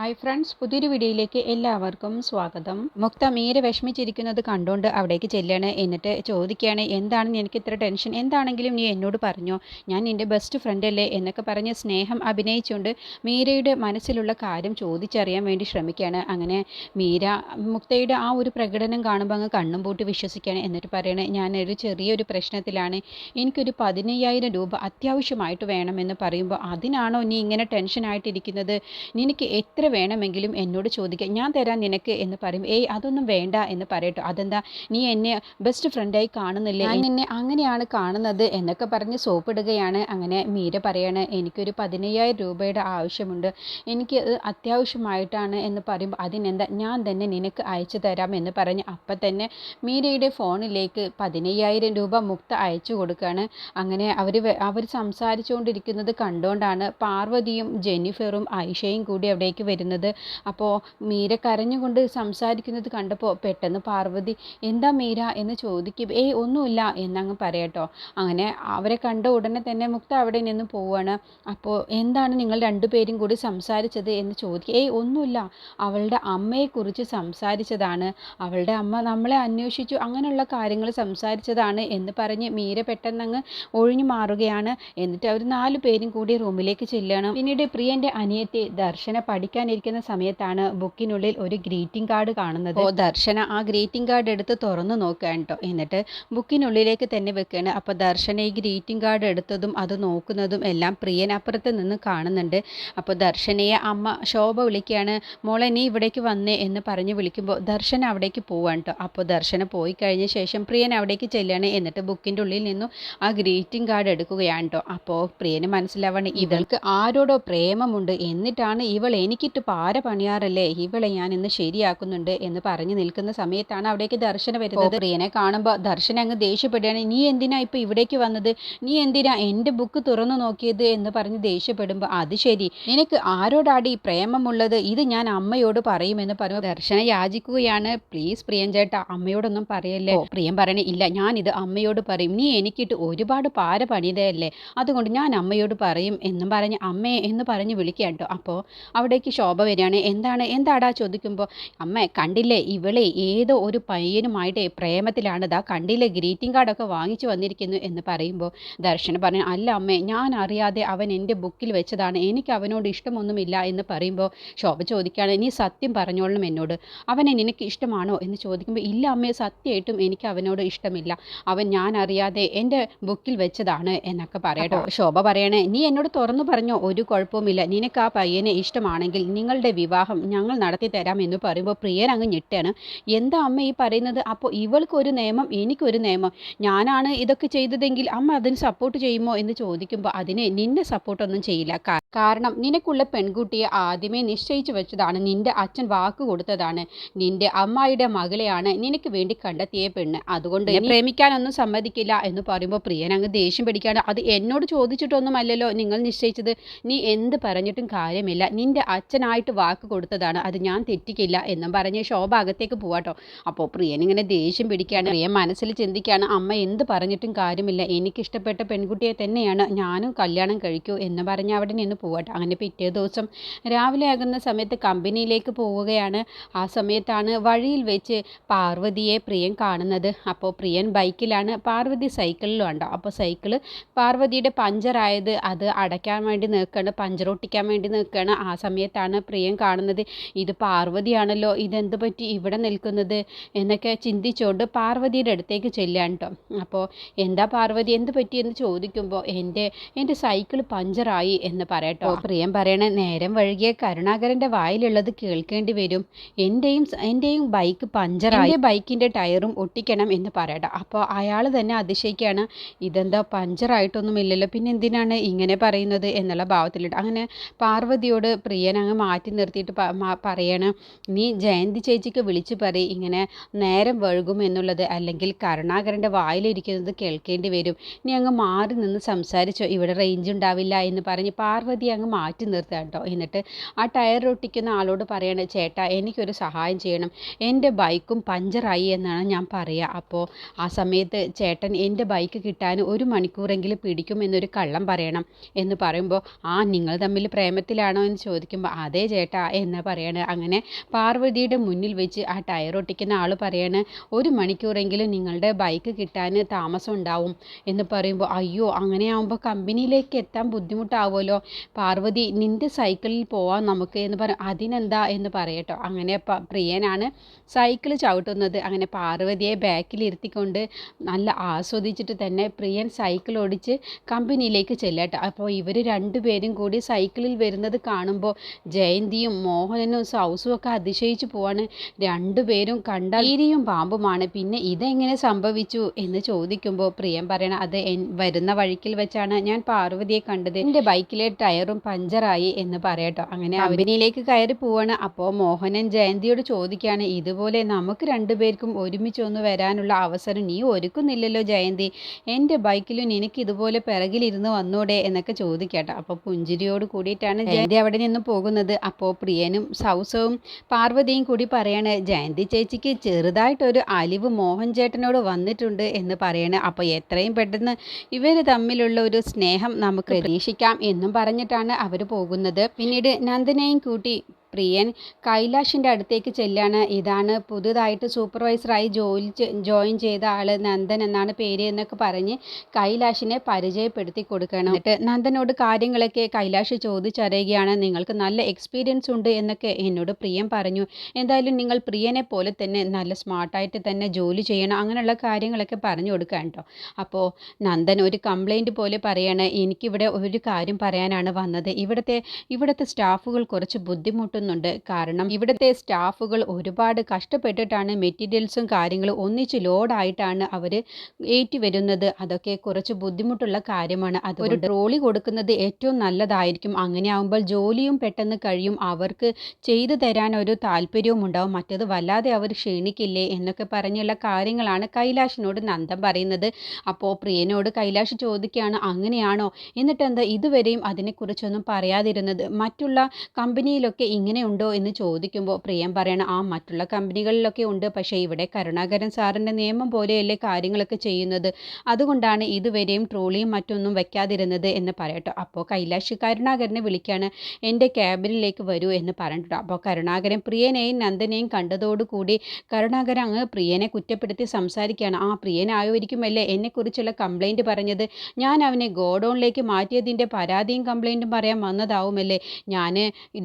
Hi friends പുതിയൊരു വീഡിയോയിലേക്ക് എല്ലാവർക്കും സ്വാഗതം. മുക്ത മീരെ വിഷമിച്ചിരിക്കുന്നത് കണ്ടുകൊണ്ട് അവിടേക്ക് ചെല്ലാണ്. എന്നിട്ട് ചോദിക്കുകയാണ് എന്താണ് എനിക്ക് ഇത്ര ടെൻഷൻ? എന്താണെങ്കിലും നീ എന്നോട് പറഞ്ഞോ? ഞാൻ നിന്റെ ബെസ്റ്റ് ഫ്രണ്ട് അല്ലേ? എന്നൊക്കെ പറഞ്ഞ് സ്നേഹം അഭിനയിച്ചുകൊണ്ട് മീരയുടെ മനസ്സിലുള്ള കാര്യം ചോദിച്ചറിയാൻ വേണ്ടി ശ്രമിക്കുകയാണ്. അങ്ങനെ മീര മുക്തയുടെ ആ ഒരു പ്രകടനം കാണുമ്പോൾ അങ്ങ് കണ്ണും പൂട്ടി വിശ്വസിക്കുകയാണ്. എന്നിട്ട് പറയണേ ഞാനൊരു ചെറിയൊരു പ്രശ്നത്തിലാണ്. എനിക്കൊരു പതിനയ്യായിരം രൂപ അത്യാവശ്യമായിട്ട് വേണമെന്ന് പറയുമ്പോൾ അതിനാണോ നീ ഇങ്ങനെ ടെൻഷനായിട്ടിരിക്കുന്നത്? നിനക്ക് എത്ര വേണമെങ്കിലും എന്നോട് ചോദിക്കാം ഞാൻ തരാം നിനക്ക് എന്ന് പറയും. ഏയ് അതൊന്നും വേണ്ട എന്ന് പറയട്ടോ. അതെന്താ നീ എന്നെ ബെസ്റ്റ് ഫ്രണ്ടായി കാണുന്നില്ലേ? ഞാൻ നിന്നെ അങ്ങനെയാണ് കാണുന്നത് എന്നൊക്കെ പറഞ്ഞ് സോപ്പിടുകയാണ്. അങ്ങനെ മീര പറയാണ് എനിക്കൊരു പതിനയ്യായിരം രൂപയുടെ ആവശ്യമുണ്ട്. എനിക്ക് അത് അത്യാവശ്യമായിട്ടാണ് എന്ന് പറയുമ്പോൾ അതിനെന്താ ഞാൻ തന്നെ നിനക്ക് അയച്ചു തരാം എന്ന് പറഞ്ഞ് അപ്പം തന്നെ മീരയുടെ ഫോണിലേക്ക് പതിനയ്യായിരം രൂപ മുക്ത അയച്ചു കൊടുക്കുകയാണ് അങ്ങനെ അവർ അവർ സംസാരിച്ചുകൊണ്ടിരിക്കുന്നത് കണ്ടുകൊണ്ടാണ് പാർവതിയും ജെന്നിഫറും ഐഷയും കൂടി അവിടേക്ക് വരുന്നത്. അപ്പോൾ മീര കരഞ്ഞുകൊണ്ട് സംസാരിക്കുന്നത് കണ്ടപ്പോൾ പെട്ടെന്ന് പാർവതി എന്താ മീര? എന്ന് ചോദിക്കും. ഏയ് ഒന്നുമില്ല. എന്നങ്ങ് പറയട്ടോ. അങ്ങനെ അവരെ കണ്ട ഉടനെ തന്നെ മുക്ത അവിടെ നിന്ന് പോവുകയാണ് അപ്പോൾ എന്താണ് നിങ്ങൾ രണ്ടുപേരും കൂടി സംസാരിച്ചത്? എന്ന് ചോദിക്കും. ഏയ് ഒന്നുമില്ല. അവളുടെ അമ്മയെക്കുറിച്ച് സംസാരിച്ചതാണ്. അവളുടെ അമ്മ നമ്മളെ അന്വേഷിച്ചു. അങ്ങനെയുള്ള കാര്യങ്ങൾ സംസാരിച്ചതാണ്. എന്ന് പറഞ്ഞ് മീര പെട്ടെന്ന് അങ്ങ് ഒഴിഞ്ഞു മാറുകയാണ്. എന്നിട്ട് അവർ നാലു പേരും കൂടി റൂമിലേക്ക് ചെല്ലണം പിന്നീട് പ്രിയന്റെ അനിയത്തെ ദർശന പഠിക്കാനിരിക്കുന്ന സമയത്താണ് ബുക്കിനുള്ളിൽ ഒരു ഗ്രീറ്റിംഗ് കാർഡ് കാണുന്നത്. ദർശന ആ ഗ്രീറ്റിംഗ് കാർഡ് എടുത്ത് തുറന്നു നോക്കുകയാണ് കേട്ടോ എന്നിട്ട് ബുക്കിനുള്ളിലേക്ക് തന്നെ വെക്കുകയാണ് അപ്പോൾ ദർശന ഈ ഗ്രീറ്റിംഗ് കാർഡ് എടുത്തതും അത് നോക്കുന്നതും എല്ലാം പ്രിയൻ അപ്പുറത്ത് നിന്ന് കാണുന്നുണ്ട്. അപ്പോൾ ദർശനയെ അമ്മ ശോഭ വിളിക്കുകയാണ് മോളെ നീ ഇവിടേക്ക് വന്നേ എന്ന് പറഞ്ഞ് വിളിക്കുമ്പോൾ ദർശന അവിടേക്ക് പോവാണ് കേട്ടോ അപ്പോൾ ദർശന പോയി കഴിഞ്ഞ ശേഷം പ്രിയൻ അവിടേക്ക് ചെല്ലുകയാണ് എന്നിട്ട് ബുക്കിന്റെ ഉള്ളിൽ നിന്നും ആ ഗ്രീറ്റിംഗ് കാർഡ് എടുക്കുകയാണ് കേട്ടോ അപ്പോൾ പ്രിയന് മനസ്സിലാവണം ഇവൾക്ക് ആരോടോ പ്രേമമുണ്ട്. എന്നിട്ടാണ് ഇവൾ എനിക്കിട്ട് പാര പണിയാറല്ലേ? ഇവളെ ഞാൻ ഇന്ന് ശരിയാക്കുന്നുണ്ട് എന്ന് പറഞ്ഞു നിൽക്കുന്ന സമയത്താണ് അവിടേക്ക് ദർശന വരുന്നത്. പ്രിയനെ കാണുമ്പോൾ ദർശന അങ്ങ് ദേഷ്യപ്പെടുകയാണ്. നീ എന്തിനാ ഇപ്പൊ ഇവിടേക്ക് വന്നത്? നീ എന്തിനാ എന്റെ ബുക്ക് തുറന്നു നോക്കിയത്? എന്ന് പറഞ്ഞ് ദേഷ്യപ്പെടുമ്പോൾ അത് ശരി. നിനക്ക് ആരോടാടി പ്രേമമുള്ളത്? ഇത് ഞാൻ അമ്മയോട് പറയുമെന്ന് പറഞ്ഞു ദർശന യാചിക്കുകയാണ്. പ്ലീസ് പ്രിയൻ ചേട്ടാ അമ്മയോടൊന്നും പറയല്ലേ? പ്രിയം പറയണേ ഇല്ല ഞാൻ ഇത് അമ്മയോട് പറയും. നീ എനിക്കിട്ട് ഒരുപാട് പാര പണിതയല്ലേ? അതുകൊണ്ട് ഞാൻ അമ്മയോട് പറയും എന്നും പറഞ്ഞ് അമ്മയെ എന്ന് പറഞ്ഞ് വിളിക്കാം കേട്ടോ അപ്പോൾ അവിടേക്ക് ശോഭ വരികയാണ്. എന്താണ്? എന്താടാ ചോദിക്കുമ്പോൾ അമ്മ കണ്ടില്ലേ? ഇവളെ ഏതോ ഒരു പയ്യനുമായിട്ട് പ്രേമത്തിലാണ്. ദാ കണ്ടില്ലേ? ഗ്രീറ്റിംഗ് കാർഡൊക്കെ വാങ്ങിച്ചു വന്നിരിക്കുന്നു എന്ന് പറയുമ്പോൾ ദർശന പറഞ്ഞു അല്ല അമ്മേ ഞാൻ അറിയാതെ അവൻ എന്റെ ബുക്കിൽ വെച്ചതാണ്. എനിക്ക് അവനോട് ഇഷ്ടമൊന്നുമില്ല എന്ന് പറയുമ്പോൾ ശോഭ ചോദിക്കുകയാണ് നീ സത്യം പറഞ്ഞോളണം എന്നോട്. അവനെ നിനക്ക് ഇഷ്ടമാണോ? എന്ന് ചോദിക്കുമ്പോൾ ഇല്ല അമ്മേ സത്യമായിട്ടും എനിക്ക് അവനോട് ഇഷ്ടമില്ല. അവൻ ഞാൻ അറിയാതെ എന്റെ ബുക്കിൽ വെച്ചതാണ് എന്നൊക്കെ പറയട്ടോ. ശോഭ പറയണേ നീ എന്നോട് തുറന്നു പറഞ്ഞോ ഒരു കുഴപ്പവുമില്ല. നിനക്ക് ആ പയ്യനെ ഇഷ്ടമാണെങ്കിൽ നിങ്ങളുടെ വിവാഹം ഞങ്ങൾ നടത്തി തരാം എന്ന് പറയുമ്പോൾ പ്രിയൻ അങ്ങ് ഞെട്ടാണ്. എന്താ അമ്മ ഈ പറയുന്നത്? അപ്പോൾ ഇവൾക്കൊരു നിയമം എനിക്കൊരു നിയമം. ഞാനാണ് ഇതൊക്കെ ചെയ്തതെങ്കിൽ അമ്മ അതിന് സപ്പോർട്ട് ചെയ്യുമോ എന്ന് ചോദിക്കുമ്പോൾ അതിനെ നിന്നെ സപ്പോർട്ടൊന്നും ചെയ്യില്ല. കാരണം നിനക്കുള്ള പെൺകുട്ടിയെ ആദ്യമേ നിശ്ചയിച്ചു വെച്ചതാണ്. നിന്റെ അച്ഛൻ വാക്ക് കൊടുത്തതാണ്. നിന്റെ അമ്മായിയുടെ മകളെയാണ് നിനക്ക് വേണ്ടി കണ്ടെത്തിയ പെണ്ണ്. അതുകൊണ്ട് പ്രേമിക്കാനൊന്നും സമ്മതിക്കില്ല എന്ന് പറയുമ്പോൾ പ്രിയൻ അങ്ങ് ദേഷ്യം പിടിക്കാണ്. അത് എന്നോട് ചോദിച്ചിട്ടൊന്നുമല്ലല്ലോ നിങ്ങൾ നിശ്ചയിച്ചത്. നീ എന്ത് പറഞ്ഞിട്ടും കാര്യമില്ല. നിന്റെ അച്ഛനായിട്ട് വാക്ക് കൊടുത്തതാണ്. അത് ഞാൻ തെറ്റിക്കില്ല എന്നും പറഞ്ഞ് ശോഭ അകത്തേക്ക് പോവാട്ടോ. അപ്പോൾ പ്രിയൻ ഇങ്ങനെ ദേഷ്യം പിടിക്കുകയാണ് പ്രിയൻ മനസ്സിൽ ചിന്തിക്കുകയാണ് അമ്മ എന്ത് പറഞ്ഞിട്ടും കാര്യമില്ല. എനിക്കിഷ്ടപ്പെട്ട പെൺകുട്ടിയെ തന്നെയാണ് ഞാനും കല്യാണം കഴിക്കൂ എന്ന് പറഞ്ഞ് അവിടെ നിന്ന് പോവാട്ടോ. അങ്ങനെ പിറ്റേ ദിവസം രാവിലെ ആകുന്ന സമയത്ത് കമ്പനിയിലേക്ക് പോവുകയാണ്. ആ സമയത്താണ് വഴിയിൽ വെച്ച് പാർവതിയെ പ്രിയൻ കാണുന്നത്. അപ്പോൾ പ്രിയൻ ബൈക്കിലാണ്. പാർവതി സൈക്കിളിലും ഉണ്ടോ? അപ്പോൾ സൈക്കിൾ പാർവതിയുടെ പഞ്ചറായത് അത് അടയ്ക്കാൻ വേണ്ടി നിൽക്കുകയാണ്. പഞ്ചർ ഒട്ടിക്കാൻ വേണ്ടി നിൽക്കുകയാണ്. ആ സമയത്താണ് പ്രിയൻ കാണുന്നത്. ഇത് പാർവതിയാണല്ലോ. ഇതെന്ത് പറ്റി? ഇവിടെ നിൽക്കുന്നത് എന്നൊക്കെ ചിന്തിച്ചുകൊണ്ട് പാർവതിയുടെ അടുത്തേക്ക് ചെല്ലുകയാണ് കേട്ടോ. അപ്പോൾ എന്താ പാർവതി? എന്ത് പറ്റി എന്ന് ചോദിക്കുമ്പോൾ എന്റെ എന്റെ സൈക്കിൾ പഞ്ചറായി എന്ന് പറയട്ടോ പ്രിയം പറയണ നേരം വഴുകിയ കരുണാകരന്റെ വായിലുള്ളത് കേൾക്കേണ്ടി വരും. എന്റെയും എന്റെയും ബൈക്ക് പഞ്ചറായി. ബൈക്കിന്റെ ടയറും ഒട്ടിക്കണം എന്ന് പറയട്ടോ അപ്പോൾ അയാൾ തന്നെ അതിശയിക്കുകയാണ് ഇതെന്താ പഞ്ചറായിട്ടൊന്നുമില്ലല്ലോ പിന്നെ എന്തിനാണ് ഇങ്ങനെ പറയുന്നത് എന്നുള്ള ഭാവത്തിലിട്ട്. അങ്ങനെ പാർവതിയോട് പ്രിയൻ അങ്ങ് മാറ്റി നിർത്തിയിട്ട് പറയാണ് നീ ജയന്തി ചേച്ചിക്ക് വിളിച്ചു പറയും. ഇങ്ങനെ നേരം വഴുകും എന്നുള്ളത് അല്ലെങ്കിൽ കരുണാകരന്റെ വായിലിരിക്കുന്നത് കേൾക്കേണ്ടി വരും. നീ അങ്ങ് മാറി നിന്ന് സംസാരിച്ചോ. ഇവിടെ റേഞ്ച് ഉണ്ടാവില്ല എന്ന് പറഞ്ഞ് പാർവതി അങ്ങ് മാറ്റി നിർത്തുക കേട്ടോ. എന്നിട്ട് ആ ടയർ ഒട്ടിക്കുന്ന ആളോട് പറയണേ ചേട്ടാ എനിക്കൊരു സഹായം ചെയ്യണം. എന്റെ ബൈക്കും പഞ്ചറായി എന്നാണ് ഞാൻ പറയുക അപ്പോൾ ആ സമയത്ത് ചേട്ടൻ എന്റെ ബൈക്ക് കിട്ടാൻ ഒരു മണിക്കൂറെങ്കിലും പിടിക്കും എന്നൊരു കള്ളം പറയണം. എന്ന് പറയുമ്പോൾ ആ നിങ്ങൾ തമ്മിൽ പ്രേമത്തിലാണോ? എന്ന് ചോദിക്കുമ്പോൾ അതേ ചേട്ടാ എന്ന് പറയണേ. അങ്ങനെ പാർവതിയുടെ മുന്നിൽ വെച്ച് ആ ടയർ ഒട്ടിക്കുന്ന ആൾ പറയണേ ഒരു മണിക്കൂറെങ്കിലും നിങ്ങളുടെ ബൈക്ക് കിട്ടാൻ താമസം ഉണ്ടാവും. എന്ന് പറയുമ്പോൾ അയ്യോ അങ്ങനെയാകുമ്പോൾ കമ്പനിയിലേക്ക് എത്താൻ ബുദ്ധിമുട്ടാവുമല്ലോ. പാർവതി നിന്റെ സൈക്കിളിൽ പോവാം നമുക്ക് എന്ന് പറയും അതിനെന്താ എന്ന് പറയട്ടോ. അങ്ങനെ പ്രിയനാണ് സൈക്കിൾ ചവിട്ടുന്നത്. അങ്ങനെ പാർവതിയെ ബാക്കിലിരുത്തിക്കൊണ്ട് നല്ല ആസ്വദിച്ചിട്ട് തന്നെ പ്രിയൻ സൈക്കിൾ ഓടിച്ച് കമ്പനിയിലേക്ക് ചെല്ലട്ടോ. അപ്പോൾ ഇവർ രണ്ടുപേരും കൂടി സൈക്കിളിൽ വരുന്നത് കാണുമ്പോൾ ജയന്തിയും മോഹനനും സൗസും ഒക്കെ അതിശയിച്ചു പോവാണ്. രണ്ടുപേരും കണ്ട ഈരിയും പാമ്പുമാണ്. പിന്നെ ഇതെങ്ങനെ സംഭവിച്ചു എന്ന് ചോദിക്കുമ്പോൾ പ്രിയം പറയണ അത് വരുന്ന വഴിക്കിൽ വെച്ചാണ് ഞാൻ പാർവതിയെ കണ്ടത്. എന്റെ ബൈക്കിലെ ടയറും പഞ്ചറായി എന്ന് പറയട്ടോ. അങ്ങനെ കമ്പനിയിലേക്ക് കയറി പോവാണ്. അപ്പോൾ മോഹനൻ ജയന്തിയോട് ചോദിക്കുകയാണ് ഇതുപോലെ നമുക്ക് രണ്ടുപേർക്കും ഒരുമിച്ച് ഒന്ന് വരാനുള്ള അവസരം നീ ഒരുക്കുന്നില്ലല്ലോ ജയന്തി. എന്റെ ബൈക്കിലും നിനക്ക് ഇതുപോലെ പിറകിലിരുന്ന് വന്നൂടെ? എന്നൊക്കെ ചോദിക്കട്ടോ. അപ്പോൾ പുഞ്ചിരിയോട് കൂടിയിട്ടാണ് ജയന്തി അവിടെ നിന്ന് പോകുന്നത്. അപ്പോൾ പ്രിയനും സൗസവും പാർവതിയും കൂടി പറയാണ് ജയന്തി ചേച്ചിക്ക് ചെറുതായിട്ടൊരു അലിവ് മോഹൻ ചേട്ടനോട് വന്നിട്ടുണ്ട് എന്ന് പറയാണ്. അപ്പോൾ എത്രയും പെട്ടെന്ന് ഇവർ തമ്മിലുള്ള ഒരു സ്നേഹം നമുക്ക് പ്രതീക്ഷിക്കാം എന്നും പറഞ്ഞിട്ടാണ് അവർ പോകുന്നത്. പിന്നീട് നന്ദനയും കൂട്ടി പ്രിയൻ കൈലാഷിന്റെ അടുത്തേക്ക് ചെല്ലാണ്. ഇതാണ് പുതുതായിട്ട് സൂപ്പർവൈസറായി ജോലി ജോയിൻ ചെയ്ത ആൾ നന്ദൻ എന്നാണ് പേര് എന്നൊക്കെ പറഞ്ഞ് കൈലാഷിനെ പരിചയപ്പെടുത്തി കൊടുക്കണം. എന്നിട്ട് നന്ദനോട് കാര്യങ്ങളൊക്കെ കൈലാഷ് ചോദിച്ചറിയുകയാണ്. നിങ്ങൾക്ക് നല്ല എക്സ്പീരിയൻസ് ഉണ്ട് എന്നൊക്കെ എന്നോട് പ്രിയൻ പറഞ്ഞു. എന്തായാലും നിങ്ങൾ പ്രിയനെ പോലെ തന്നെ നല്ല സ്മാർട്ടായിട്ട് തന്നെ ജോലി ചെയ്യണം അങ്ങനെയുള്ള കാര്യങ്ങളൊക്കെ പറഞ്ഞു കൊടുക്കാം കേട്ടോ അപ്പോൾ നന്ദൻ ഒരു കംപ്ലൈന്റ് പോലെ പറയാണ്. എനിക്കിവിടെ ഒരു കാര്യം പറയാനാണ് വന്നത്. ഇവിടുത്തെ ഇവിടുത്തെ സ്റ്റാഫുകൾ കുറച്ച് ബുദ്ധിമുട്ട് കിട്ടുന്നുണ്ട് കാരണം ഇവിടുത്തെ സ്റ്റാഫുകൾ ഒരുപാട് കഷ്ടപ്പെട്ടിട്ടാണ് മെറ്റീരിയൽസും കാര്യങ്ങളും ഒന്നിച്ച് ലോഡായിട്ടാണ് അവർ ഏറ്റി വരുന്നത് അതൊക്കെ കുറച്ച് ബുദ്ധിമുട്ടുള്ള കാര്യമാണ്. അത് ഒരു ട്രോളി കൊടുക്കുന്നത് ഏറ്റവും നല്ലതായിരിക്കും. അങ്ങനെ ആകുമ്പോൾ ജോലിയും പെട്ടെന്ന് കഴിയും. അവർക്ക് ചെയ്തു തരാൻ ഒരു താല്പര്യവും ഉണ്ടാവും. മറ്റത് വല്ലാതെ അവർ ക്ഷീണിക്കില്ലേ എന്നൊക്കെ പറഞ്ഞുള്ള കാര്യങ്ങളാണ് കൈലാഷിനോട് നന്ദം പറയുന്നത്. അപ്പോൾ പ്രിയനോട് കൈലാഷ് ചോദിക്കുകയാണ് അങ്ങനെയാണോ? എന്നിട്ടെന്താ ഇതുവരെയും അതിനെക്കുറിച്ചൊന്നും പറയാതിരുന്നത്. മറ്റുള്ള കമ്പനിയിലൊക്കെ ഇങ്ങനെ ഇങ്ങനെ ഉണ്ടോ എന്ന് ചോദിക്കുമ്പോൾ പ്രിയം പറയണം ആ മറ്റുള്ള കമ്പനികളിലൊക്കെ ഉണ്ട്. പക്ഷേ ഇവിടെ കരുണാകരൻ സാറിന്റെ നിയമം പോലെയല്ലേ കാര്യങ്ങളൊക്കെ ചെയ്യുന്നത്? അതുകൊണ്ടാണ് ഇതുവരെയും ട്രോളിയും മറ്റൊന്നും വെക്കാതിരുന്നത് എന്ന് പറയട്ടോ. അപ്പോൾ കൈലാഷ് കരുണാകരനെ വിളിക്കുകയാണ് എന്റെ ക്യാബിനിലേക്ക് വരൂ എന്ന് പറഞ്ഞിട്ടോ. അപ്പോൾ കരുണാകരൻ പ്രിയനെയും നന്ദനെയും കണ്ടതോടുകൂടി കരുണാകരൻ അങ്ങ് പ്രിയനെ കുറ്റപ്പെടുത്തി സംസാരിക്കുകയാണ്. ആ പ്രിയനായോരിക്കുമല്ലേ എന്നെക്കുറിച്ചുള്ള കംപ്ലൈന്റ് പറഞ്ഞത്? ഞാൻ അവനെ ഗോഡൗണിലേക്ക് മാറ്റിയതിന്റെ പരാതിയും കംപ്ലൈന്റും പറയാൻ വന്നതാവുമല്ലേ? ഞാൻ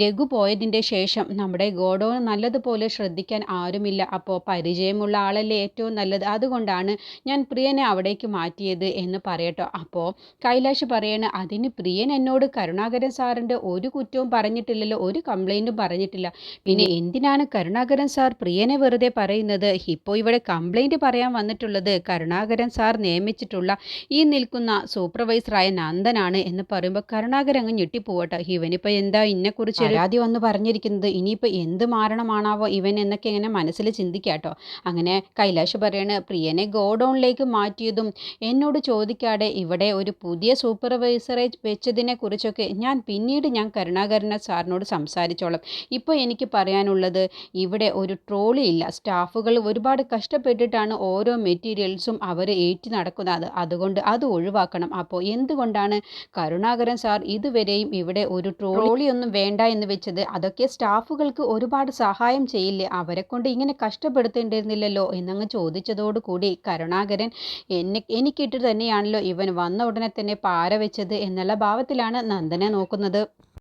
രഘു പോയതിന്റെ അതിന്റെ ശേഷം നമ്മുടെ ഗോഡൗൺ നല്ലതുപോലെ ശ്രദ്ധിക്കാൻ ആരുമില്ല. അപ്പോൾ പരിചയമുള്ള ആളല്ലേ ഏറ്റവും നല്ലത്? അതുകൊണ്ടാണ് ഞാൻ പ്രിയനെ അവിടേക്ക് മാറ്റിയത് എന്ന് പറയട്ടോ. അപ്പോൾ കൈലാഷ് പറയണ അതിന് പ്രിയൻ എന്നോട് കരുണാകരൻ സാറിന്റെ ഒരു കുറ്റവും പറഞ്ഞിട്ടില്ലല്ലോ ഒരു കംപ്ലൈന്റും പറഞ്ഞിട്ടില്ല. പിന്നെ എന്തിനാണ് കരുണാകരൻ സാർ പ്രിയനെ വെറുതെ പറയുന്നത്? ഇപ്പോൾ ഇവിടെ കംപ്ലൈന്റ് പറയാൻ വന്നിട്ടുള്ളത് കരുണാകരൻ സാർ നിയമിച്ചിട്ടുള്ള ഈ നിൽക്കുന്ന സൂപ്പർവൈസറായ നന്ദനാണ് എന്ന് പറയുമ്പോൾ കരുണാകരൻ അങ്ങ് ഞെട്ടിപ്പോവട്ടെ. ഇവനിപ്പോൾ എന്താ ഇന്നെക്കുറിച്ച് പരാതി വന്ന് പറഞ്ഞു പറഞ്ഞിരിക്കുന്നത് ഇനിയിപ്പോൾ എന്ത് മാറണമാണാവോ ഇവൻ എന്നൊക്കെ ഇങ്ങനെ മനസ്സിൽ ചിന്തിക്കാട്ടോ. അങ്ങനെ കൈലാഷ് പറയണ് പ്രിയനെ ഗോഡൗണിലേക്ക് മാറ്റിയതും എന്നോട് ചോദിക്കാതെ ഇവിടെ ഒരു പുതിയ സൂപ്പർവൈസറെ വെച്ചതിനെ കുറിച്ചൊക്കെ ഞാൻ പിന്നീട് ഞാൻ കരുണാകരന സാറിനോട് സംസാരിച്ചോളാം. ഇപ്പോൾ എനിക്ക് പറയാനുള്ളത് ഇവിടെ ഒരു ട്രോളി ഇല്ല. സ്റ്റാഫുകൾ ഒരുപാട് കഷ്ടപ്പെട്ടിട്ടാണ് ഓരോ മെറ്റീരിയൽസും അവർ ഏറ്റി നടക്കുന്നത്. അതുകൊണ്ട് അത് ഒഴിവാക്കണം. അപ്പോൾ എന്തുകൊണ്ടാണ് കരുണാകരൻ സാർ ഇതുവരെയും ഇവിടെ ഒരു ട്രോളി ഒന്നും വേണ്ട എന്ന് വെച്ചത്? അതൊക്കെ അതൊക്കെ സ്റ്റാഫുകൾക്ക് ഒരുപാട് സഹായം ചെയ്യില്ലേ? അവരെ കൊണ്ട് ഇങ്ങനെ കഷ്ടപ്പെടുത്തേണ്ടിരുന്നില്ലല്ലോ എന്നങ്ങ് ചോദിച്ചതോടുകൂടി കരുണാകരൻ എന്നെ എനിക്കിട്ട് തന്നെയാണല്ലോ ഇവൻ വന്ന ഉടനെ തന്നെ പാര വെച്ചത് എന്നുള്ള ഭാവത്തിലാണ് നന്ദനെ നോക്കുന്നത്.